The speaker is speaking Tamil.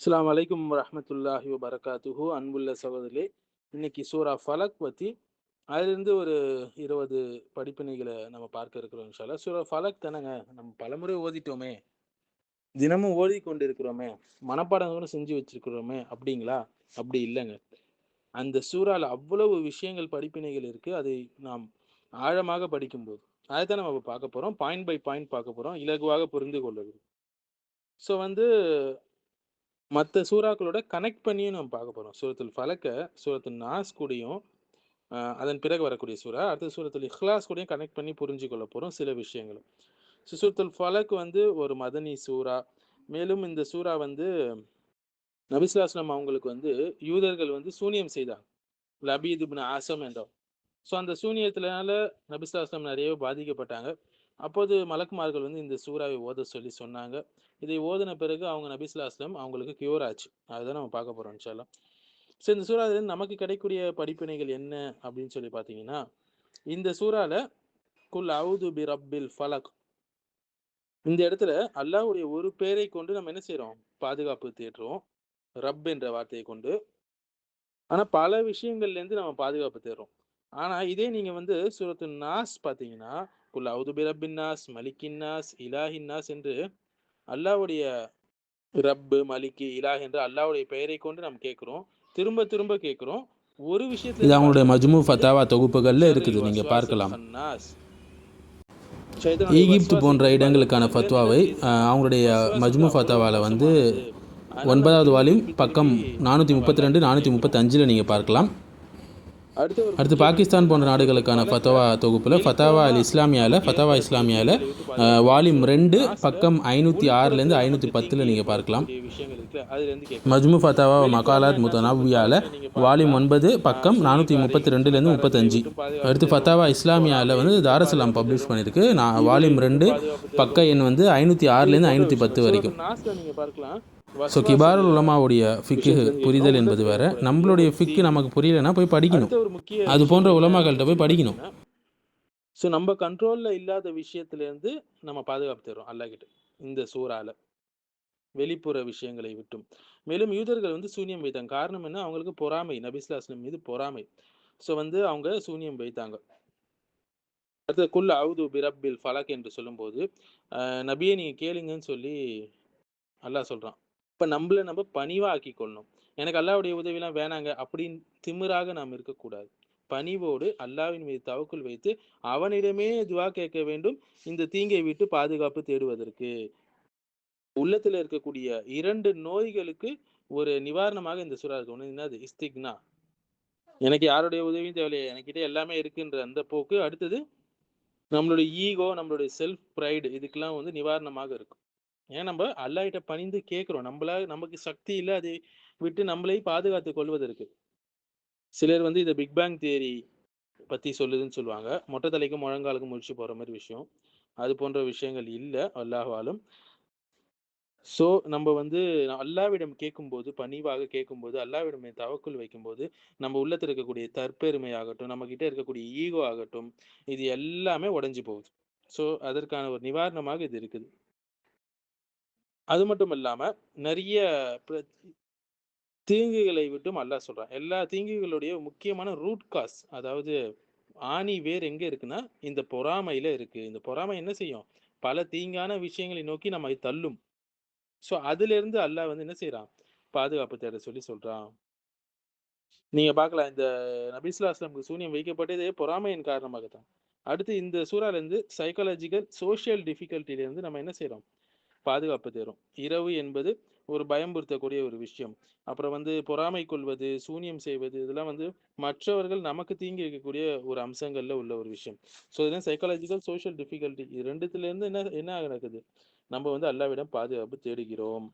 அஸ்லாம் அலைக்கும் ரஹமத்துல்லாஹி வபரகாத்துஹு. அன்புள்ள சகோதரே இன்னைக்கு சூரா ஃபலக் பற்றி அதிலிருந்து ஒரு இருபது படிப்பினைகளை நம்ம பார்க்க இருக்கிறோம் சொல்ல சூரா ஃபலக் தானேங்க நம்ம பலமுறை ஓதிட்டோமே தினமும் ஓதி கொண்டு இருக்கிறோமே மனப்பாடங்களும் செஞ்சு வச்சிருக்கிறோமே அப்படிங்களா? அப்படி இல்லைங்க. அந்த சூறாவில் அவ்வளவு விஷயங்கள் படிப்பினைகள் இருக்குது அதை நாம் ஆழமாக படிக்கும்போது. அதைத்தான் நம்ம பார்க்க போகிறோம் பாயிண்ட் பை பாயிண்ட் பார்க்க போகிறோம் இலகுவாக புரிந்து கொள்ளுது ஸோ வந்து மற்ற சூறாக்களோட கனெக்ட் பண்ணியும் நம்ம பார்க்க போகிறோம் சூரத்துல் ஃபலக்க சூரத்துல் நாஸ் கூடயும் அதன் பிறகு வரக்கூடிய சூறா அடுத்து சூரத்துல் இஹ்லாஸ் கூடயும் கனெக்ட் பண்ணி புரிஞ்சு கொள்ள போகிறோம் சில விஷயங்கள் ஸோ சூரத்துல் ஃபலக் வந்து ஒரு மதனி சூறா. மேலும் இந்த சூறா வந்து நபிஸ்லாஸ்லாம் அவங்களுக்கு வந்து யூதர்கள் வந்து சூனியம் செய்தாங்க. லபீத் இப்னு ஆசம் என்றோம் ஸோ அந்த சூனியத்தினால நபிஸ்லாஸ்லாம் நிறைய பாதிக்கப்பட்டாங்க. அப்போது மலக்குமார்கள் வந்து இந்த சூறாவை ஓத சொல்லி சொன்னாங்க. இதை ஓதின பிறகு அவங்க நபிஸ்லா அஸ்லம் அவங்களுக்கு கியூர் ஆச்சு. அதுதான் நம்ம பார்க்க போறோம் இன்ஷால்லாம் ஸோ இந்த சூறால நமக்கு கிடைக்கக்கூடிய படிப்பினைகள் என்ன அப்படின்னு சொல்லி பார்த்தீங்கன்னா இந்த சூறால குல் அவுது பி ரப்பில் ஃபலக். இந்த இடத்துல அல்லாஹ்வுடைய ஒரு பேரை கொண்டு நம்ம என்ன செய்யறோம் பாதுகாப்பு தேடுறோம். ரப் என்ற வார்த்தையை கொண்டு. ஆனா பல விஷயங்கள்ல இருந்து நம்ம பாதுகாப்பு தேடுறோம். ஆனா இதே நீங்க வந்து சூரத்து நாஸ் பார்த்தீங்கன்னா குல் அவுது பி ரப்பின் நாஸ் மலிக்கின் நாஸ் இலாஹின் நாஸ் என்று அல்லாவுடைய ரப்பு மலிக்கு இலாஹ் என்று அல்லாவுடைய பெயரை கொண்டு நம்ம கேட்குறோம். திரும்ப திரும்ப கேட்குறோம். ஒரு விஷயத்துல இது அவங்களுடைய மஜ்மு ஃபத்தாவா தொகுப்புகளில் இருக்குது. நீங்கள் பார்க்கலாம். ஈகிப்து போன்ற இடங்களுக்கான ஃபத்வாவை அவங்களுடைய மஜ்மு ஃபத்தாவாவில் வந்து ஒன்பதாவது வால்யூம் பக்கம் நானூற்றி முப்பத்தி ரெண்டு நானூற்றி முப்பத்தஞ்சில் நீங்கள் பார்க்கலாம். அடுத்து பாகிஸ்தான் போன்ற நாடுகளுக்கான ஃபத்தவா தொகுப்பில் ஃபத்தாவா அல் இஸ்லாமியாவில் ஃபத்தாவா இஸ்லாமியாவில் வால்யூம் ரெண்டு பக்கம் ஐநூற்றி ஆறுலேருந்து ஐநூற்றி பத்தில் நீங்கள் பார்க்கலாம். மஜ்மு ஃபத்தாவா மகாலாத் முத்தனாவியாவில் வால்யூம் ஒன்பது பக்கம் நானூற்றி முப்பத்தி ரெண்டுலேருந்து முப்பத்தஞ்சு. அடுத்து ஃபத்தாவா இஸ்லாமியாவில் வந்து தாரசலாம் பப்ளிஷ் பண்ணியிருக்கு நான் வால்யூம் ரெண்டு பக்க எண் வந்து ஐநூற்றி ஆறுலேருந்து ஐநூற்றி பத்து வரைக்கும். பார்க்கலாம் ஸோ கிபாருல் உலமாவுடைய ஃபிக்கு புரிதல் என்பது வேற. நம்மளுடைய ஃபிக்கு நமக்கு புரியலைன்னா போய் படிக்கணும். ஒரு அது போன்ற உலமாக்கள்கிட்ட போய் படிக்கணும். ஸோ நம்ம கண்ட்ரோலில் இல்லாத விஷயத்துலேருந்து நம்ம பாதுகாப்பு தருவோம் அல்லாக்கிட்ட இந்த சூறால. வெளிப்புற விஷயங்களை விட்டும். மேலும் யூதர்கள் வந்து சூனியம் வைத்தாங்க. காரணம் என்ன? அவங்களுக்கு பொறாமை. நபிஸ்லாஸ்லம் மீது பொறாமை. ஸோ வந்து அவங்க சூனியம் வைத்தாங்க. அடுத்த குல் அவுது பிரபில் ஃபலக் என்று சொல்லும்போது நபியை நீங்கள் கேளுங்கன்னு சொல்லி அல்லாஹ் சொல்கிறான் இப்போ நம்மள நம்ம பணிவா ஆக்கி கொள்ளணும் எனக்கு அல்லாவுடைய உதவிலாம் வேணாங்க அப்படின்னு திமிராக நாம் இருக்கக்கூடாது. பணிவோடு அல்லாவின் மீது தவக்குள் வைத்து அவனிடமே துவா கேட்க வேண்டும். இந்த தீங்கை விட்டு பாதுகாப்பு தேடுவதற்கு. உள்ளத்துல இருக்கக்கூடிய இரண்டு நோய்களுக்கு ஒரு நிவாரணமாக இந்த சுறா இருக்கு. ஒண்ணு என்னது? இஸ்திக்னா. எனக்கு யாருடைய உதவியும் தேவையில்லை. என்கிட்ட எல்லாமே இருக்குன்ற அந்த போக்கு. அடுத்தது நம்மளுடைய ஈகோ நம்மளுடைய செல்ஃப் ப்ரைடு இதுக்கெல்லாம் வந்து நிவாரணமாக இருக்கும். ஏன் நம்ம அல்லாஹ்கிட்ட பணிந்து கேட்கிறோம். நம்மளா நமக்கு சக்தி இல்லை அதை விட்டு நம்மளை பாதுகாத்து கொள்வதற்கு. சிலர் வந்து இந்த பிக் பேங் தியரி பத்தி சொல்லுதுன்னு சொல்லுவாங்க. மொட்டை தலைக்கும் முழங்காலுக்கும் முடிச்சு போற மாதிரி விஷயம். அது போன்ற விஷயங்கள் இல்லை அல்லாஹாலும் ஸோ நம்ம வந்து அல்லாவிடம் கேட்கும்போது பணிவாக கேட்கும்போது அல்லாவிடம் தவக்குள் வைக்கும்போது நம்ம உள்ளத்தில் இருக்கக்கூடிய தற்பெருமை ஆகட்டும் நம்ம கிட்ட இருக்கக்கூடிய ஈகோ ஆகட்டும் இது எல்லாமே உடஞ்சி போகுது. ஸோ அதற்கான ஒரு நிவாரணமாக இது இருக்குது. அது மட்டும் இல்லாம நிறைய பிர- தீங்குகளை விட்டும் அல்லாஹ் சொல்றான் எல்லா தீங்குகளுடைய முக்கியமான ரூட் காஸ் அதாவது ஆணி வேர் எங்க இருக்குன்னா இந்த பொறாமையில இருக்கு. இந்த பொறாமை என்ன செய்யும்? பல தீங்கான விஷயங்களை நோக்கி நம்மை தள்ளும். ஸோ அதுல இருந்து அல்லாஹ் வந்து என்ன செய்கிறான் பாதுகாப்பு தேட சொல்லி சொல்றான். நீங்க பார்க்கலாம் இந்த நபிஸ்லா அஸ்லாமுக்கு சூனியம் வைக்கப்பட்டதே பொறாமையின் காரணமாக தான் அடுத்து இந்த சூறால இருந்து சைக்காலஜிக்கல் சோஷியல் டிஃபிகல்ட்டில இருந்து நம்ம என்ன செய்கிறோம் பாதுகாப்பு தரும். இரவு என்பது ஒரு பயம்புறுத்தக்கூடிய ஒரு விஷயம். அப்புறம் வந்து பொறாமை கொள்வது சூனியம் செய்வது இதெல்லாம் வந்து மற்றவர்கள் நமக்கு தீங்கி இருக்கக்கூடிய ஒரு அம்சங்கள்ல உள்ள ஒரு விஷயம். ஸோ இதெல்லாம் சைக்காலஜிக்கல் சோஷியல் டிஃபிகல்ட்டி இது ரெண்டுத்துல இருந்து என்ன என்ன நடக்குது? நம்ம வந்து அல்லாவிடம் பாதுகாப்பு தேடுகிறோம்.